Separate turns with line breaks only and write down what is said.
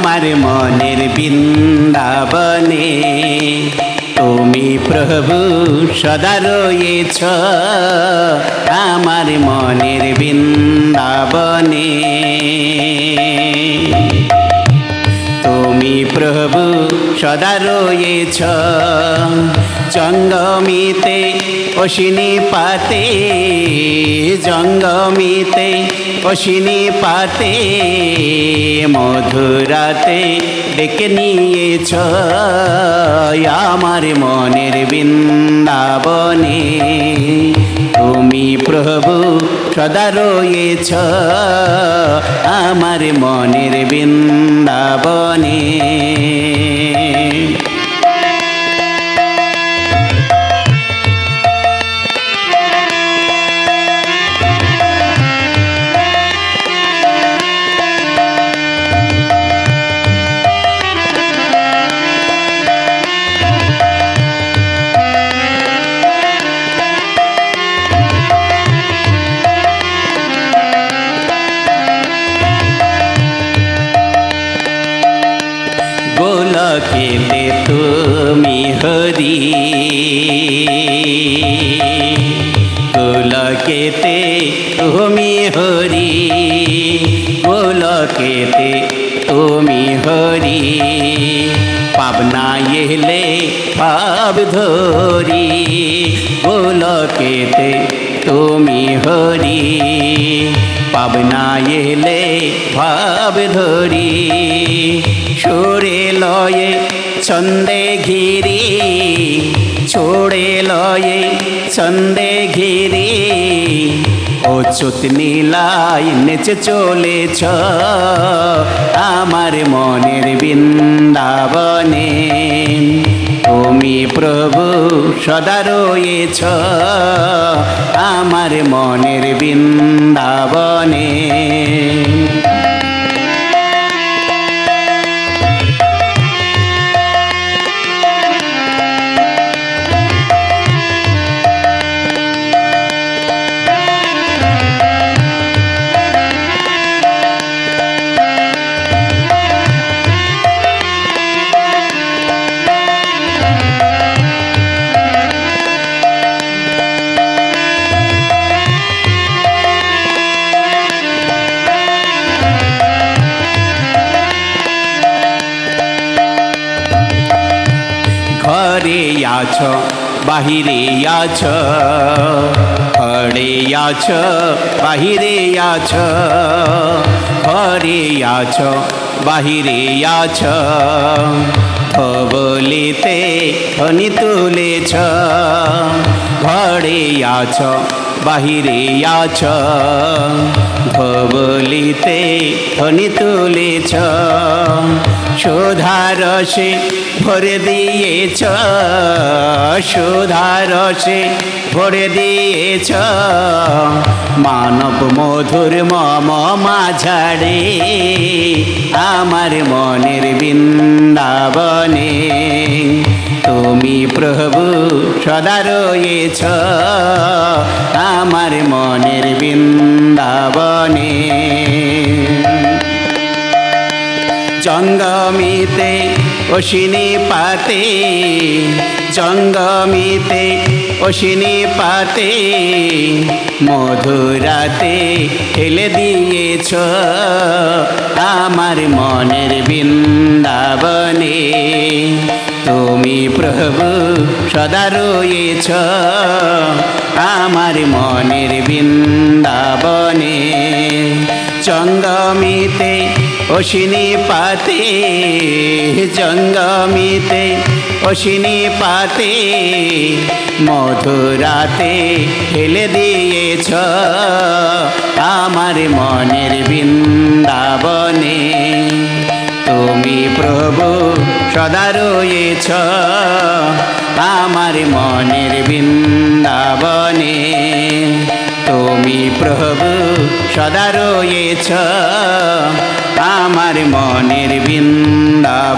আমার মনের বৃন্দাবনে। তুমি প্রভু, সদা রয়েছ। আমার মনের বৃন্দাবনে। তুমি প্রভু, সদা রয়েছ। জঙ্গমিতে অশ্বিনী পাতে জঙ্গমিতে অশ্বিনী পাতে, মধুরাতে ডেকে নিয়েছ আমার মনের বৃন্দাবনে। তুমি প্রভু সদা রয়েছ আমার মনের বৃন্দাবনে। গোলকেতে তুমি হরি। গোলকেতে তুমি হরি, গোলকেতে তুমি হরি। পাবনা এলে পাব ধরি, গোলকেতে তুমি হরি। পাবনা এলে ভাব ধরি। সুরে লয়ে ছন্দে ঘিরি ছোড়ে লয়ে ছন্দে ঘিরি। ও নীলাই নেচে চলেছ আমার মনের বৃন্দাবনে। তুমি প্রভু সদা রয়েছ। আমার মনের বৃন্দাবনে। আছ বাহিরে আছ ঘরে আছ বাহিরে আছ ঘরে আছ বাহিরে আছ বলিতে ধনি তুলেছ ঘরে আছ বাহিরে আছ বলিতে ধনি তুলেছ শোধারসে ভরে দিয়েছ শোধারসে ভরে দিয়েছ। মানব মধুর মম মাঝারে, আমার মনের বৃন্দাবনে। তুমি প্রভু সদা রয়েছ, আমার মনের বৃন্দাবনে। জঙ্গমিতে অশ্বিনী পাতে, জঙ্গমিতে অশ্বিনী পাতে, মধুরাতে ঠেলে দিয়েছ আমার মনের বৃন্দাবনে। তুমি প্রভু সদা রয়েছ আমার মনের বৃন্দাবনে। জঙ্গমিতে অশ্বিনী পাতে জঙ্গমিতে অশ্বিনী পাতে, মধুরাতে ঠেলে দিয়েছ আমার মনের বৃন্দাবনে। তুমি প্রভু সদা রয়েছ আমার মনের বৃন্দাবনে। তুমি প্রভু সদা রয়েছ। আমার মনের বৃন্দাবনী।